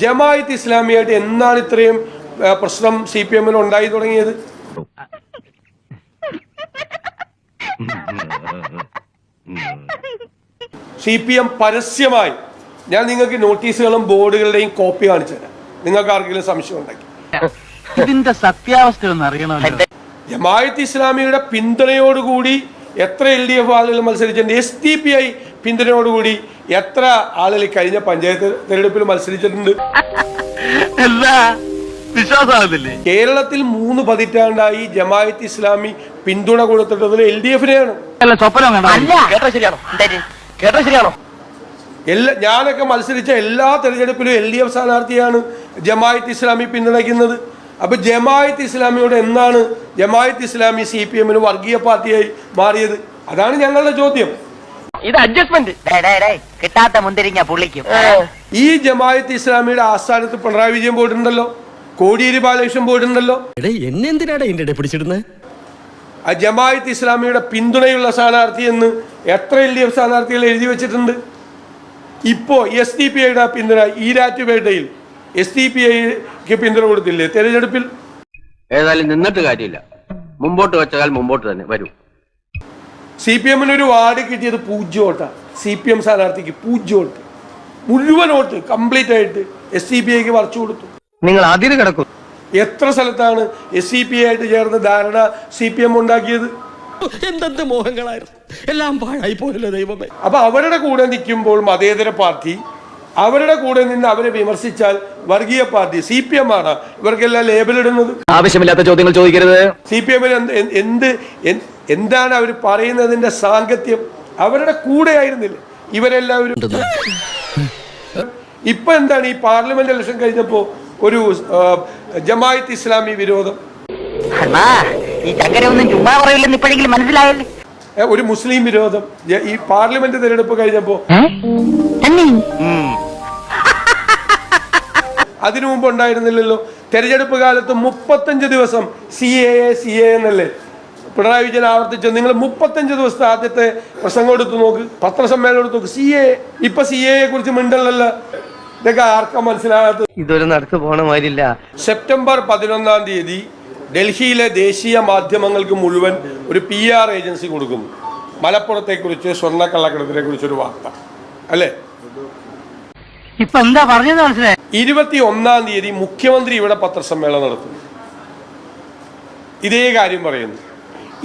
ജമായത്ത് ഇസ്ലാമിയായിട്ട് എന്നാണ് ഇത്രയും പ്രശ്നം സി പി എമ്മിൽ ഉണ്ടായി തുടങ്ങിയത്? സി പി എം പരസ്യമായി ഞാൻ നിങ്ങൾക്ക് നോട്ടീസുകളും ബോർഡുകളുടെയും കോപ്പി കാണിച്ചു തരാം. നിങ്ങൾക്ക് ആർക്കെങ്കിലും സംശയം ഉണ്ടാക്കി ഇതിന്റെ സത്യാവസ്ഥ ഒന്ന് അറിയണമല്ലോ. ജമായത്ത് ഇസ്ലാമിയുടെ പിന്തുണയോടുകൂടി എത്ര എൽ ഡി എഫ് ആളുകൾ മത്സരിച്ചിട്ടുണ്ട്? എസ് ഡി പി ഐ പിന്തുണയോടുകൂടി എത്ര ആളുകൾ കഴിഞ്ഞ പഞ്ചായത്ത് തെരഞ്ഞെടുപ്പിൽ മത്സരിച്ചിട്ടുണ്ട്? വിശ്വാസമാകുന്നില്ലേ? കേരളത്തിൽ മൂന്ന് പതിറ്റാണ്ടായി ജമായത്ത് ഇസ്ലാമി പിന്തുണ കൊടുത്തിട്ടുള്ളത് എൽ ഡി എഫിനെയാണ്. അല്ല സ്വപ്നം വേണ്ട കേട്ടോ ശരിയാണോ? കേട്ടോ ശരിയാണോ? എല്ലാ ഞാനൊക്കെ മത്സരിച്ച എല്ലാ തെരഞ്ഞെടുപ്പിലും എൽ ഡി എഫ് സ്ഥാനാർത്ഥിയാണ് ജമായത്ത് ഇസ്ലാമി പിന്തുണയ്ക്കുന്നത്. അപ്പൊ ജമായത്ത് ഇസ്ലാമിയോട് എന്താണ് ജമായത്ത് ഇസ്ലാമി സി പി എമ്മിന് വർഗീയ പാർട്ടിയായി മാറിയത്? അതാണ് ഞങ്ങളുടെ ചോദ്യം. ഇത് അഡ്ജസ്റ്റ്മെന്റ് കിട്ടാത്ത മുന്തിരിങ്ങ പുള്ളിക്കും. ഈ ജമായത്ത് ഇസ്ലാമിയുടെ ആസ്ഥാനത്ത് പിണറായി വിജയൻ പോയിട്ടുണ്ടല്ലോ കോടിയേരി ബാലകൃഷ്ണൻ പോയിട്ടുണ്ടല്ലോ. എന്നെന്തിനാടാ ഇതിന്റെ പിടിച്ചിടുന്നത് ആ ജമായത്ത് ഇസ്ലാമിയുടെ പിന്തുണയുള്ള സ്ഥാനാർത്ഥി എന്ന് എത്ര എൽ ഡി എഫ് സ്ഥാനാർത്ഥികൾ എഴുതി വെച്ചിട്ടുണ്ട്? ഇപ്പോ എസ് ഡി പി ഐയുടെ പിന്തുണ ഈരാറ്റുപേട്ടയിൽ എസ് ഡി പി ഐക്ക് പിന്തുണ കൊടുത്തില്ലേ? തെരഞ്ഞെടുപ്പിൽ ഏതായാലും നിന്നിട്ട് കാര്യമില്ല. മുമ്പോട്ട് വെച്ചാൽ മുമ്പോട്ട് തന്നെ വരൂ. സി പി എമ്മിന് ഒരു വാർഡ് കിട്ടിയത് പൂജ്യം വോട്ടാണ് സി പി എം സ്ഥാനാർത്ഥിക്ക് പൂജ്യം വോട്ട്. മുഴുവൻ വോട്ട് കംപ്ലീറ്റ് ആയിട്ട് എസ് സി ബി ഐക്ക് മറച്ചു കൊടുത്തു. നിങ്ങൾ അതിന് കിടക്കും. എത്ര സ്ഥലത്താണ് എസ് സി പി ആയിട്ട് ചേർന്ന് ധാരണ സി പി എം ഉണ്ടാക്കിയത്? എന്തെന്ത് മോഹങ്ങളായിരുന്നു? എല്ലാം പാഴായി പോയല്ലോ ദൈവമേ. അപ്പൊ അവരുടെ കൂടെ നിൽക്കുമ്പോൾ മതേതര പാർട്ടി അവരുടെ കൂടെ നിന്ന് അവരെ വിമർശിച്ചാൽ വർഗീയ പാർട്ടി സി പി എം ആണ്. ഇവർക്കെല്ലാം ലേബലിടുന്നത് ആവശ്യമില്ലാത്ത ചോദ്യങ്ങൾ ചോദിക്കരുത്. സി പി എമ്മിന് എന്ത് എന്ത് എന്ത് എന്താണ് അവർ പറയുന്നതിന്റെ സാങ്കത്യം? അവരുടെ കൂടെ ആയിരുന്നില്ല? ഇവരെല്ലാവരും. ഇപ്പൊ എന്താണ് ഈ പാർലമെന്റ് ഇലക്ഷൻ കഴിഞ്ഞപ്പോ ഒരു ജമായത്ത് ഇസ്ലാമി വിരോധം? ഒരു മുസ്ലിം വിരോധം. ഈ പാർലമെന്റ് തിരഞ്ഞെടുപ്പ് കഴിഞ്ഞപ്പോ അതിനു മുമ്പ് ഉണ്ടായിരുന്നില്ലല്ലോ. തെരഞ്ഞെടുപ്പ് കാലത്ത് മുപ്പത്തഞ്ച് ദിവസം C A A C A എന്നല്ലേ? പിണറായി വിജയൻ ആവർത്തിച്ചു. നിങ്ങൾ മുപ്പത്തഞ്ച് ദിവസത്തെ ആദ്യത്തെ പ്രസംഗം എടുത്ത് നോക്ക്. പത്രസമ്മേളനം എടുത്ത് നോക്ക്. സി എ ഇപ്പൊ സി എയെ കുറിച്ച് മിണ്ടല്ലല്ലോ ഇതൊക്കെ ആർക്കാ മനസ്സിലാകാത്ത ഇതൊരു നടക്ക് പോണ മാതിരില്ല. സെപ്റ്റംബർ പതിനൊന്നാം തീയതി ഡൽഹിയിലെ ദേശീയ മാധ്യമങ്ങൾക്ക് മുഴുവൻ ഒരു പി ആർ ഏജൻസി കൊടുക്കുന്നു. മലപ്പുറത്തെക്കുറിച്ച് സ്വർണക്കള്ളക്കടത്തിനെ കുറിച്ചൊരു വാർത്ത. അല്ലേ? ഇപ്പൊ എന്താ പറഞ്ഞത് മനസ്സിലായി? ഇരുപത്തി ഒന്നാം തീയതി മുഖ്യമന്ത്രി ഇവിടെ പത്രസമ്മേളനം നടത്തും. ഇതേ കാര്യം പറയുന്നു.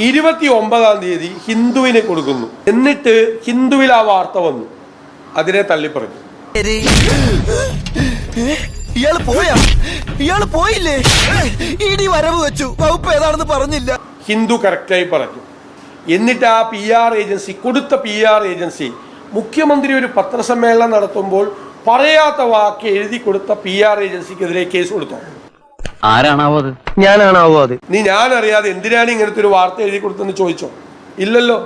ഇരുപത്തി ഒമ്പതാം തീയതി ഹിന്ദുവിനെ കൊടുക്കുന്നു. എന്നിട്ട് ഹിന്ദുവിൽ ആ വാർത്ത വന്നു. അതിനെ തള്ളിപ്പറഞ്ഞു. ഇയാൾ പോയാ? ഇയാൾ പോയില്ലേ? ഇടി വരവ് വെച്ചു. വകുപ്പ് ഏതാണെന്ന് പറഞ്ഞില്ല. ഹിന്ദു കറക്റ്റായി പറഞ്ഞു. എന്നിട്ട് ആ പി ആർ ഏജൻസി കൊടുത്ത പി ആർ ഏജൻസി മുഖ്യമന്ത്രി ഒരു പത്രസമ്മേളനം നടത്തുമ്പോൾ പറയാത്ത വാക്ക് എഴുതി കൊടുത്ത പി ആർ ഏജൻസിക്കെതിരെ കേസ് കൊടുത്തു? ആരാണാവോ അത്? ഞാനാണാവോ അത്? നീ ഞാൻ അറിയാതെ എന്തിനാണ് ഇങ്ങനത്തെ ഒരു വാർത്ത എഴുതി കൊടുത്തെന്ന് ചോദിച്ചോ? ഇല്ലല്ലോ.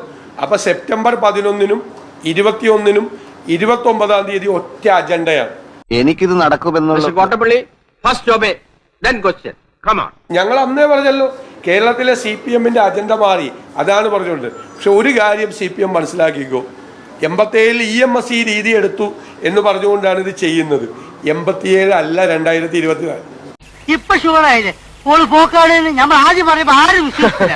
അപ്പൊ സെപ്റ്റംബർ പതിനൊന്നിനും ഇരുപത്തിയൊന്നിനും ഇരുപത്തി ഒമ്പതാം തീയതി ഒറ്റ അജണ്ടയാണ്. എനിക്കിത് നടക്കുമെന്നുള്ള Kottappally first then question come on ഞങ്ങൾ അന്നേ പറഞ്ഞല്ലോ കേരളത്തിലെ സി പി എമ്മിന്റെ അജണ്ട മാറി. അതാണ് പറഞ്ഞുകൊണ്ട് പക്ഷെ ഒരു കാര്യം സി പി എം മനസ്സിലാക്കിക്കോ. എൺപത്തേഴിൽ ഇ എം എസ് ഈ രീതി എടുത്തു. എന്ന് പറഞ്ഞുകൊണ്ടാണ് ഇത് ചെയ്യുന്നത്. എൺപത്തിയേഴ് അല്ല രണ്ടായിരത്തി ഇരുപത്തിനാല് ഇപ്പൊ ഷുവറായില്ലേ? ഓൾ പോക്കാട് നമ്മൾ ആദ്യം പറയുമ്പോ ആരും വിശ്വസിച്ചില്ല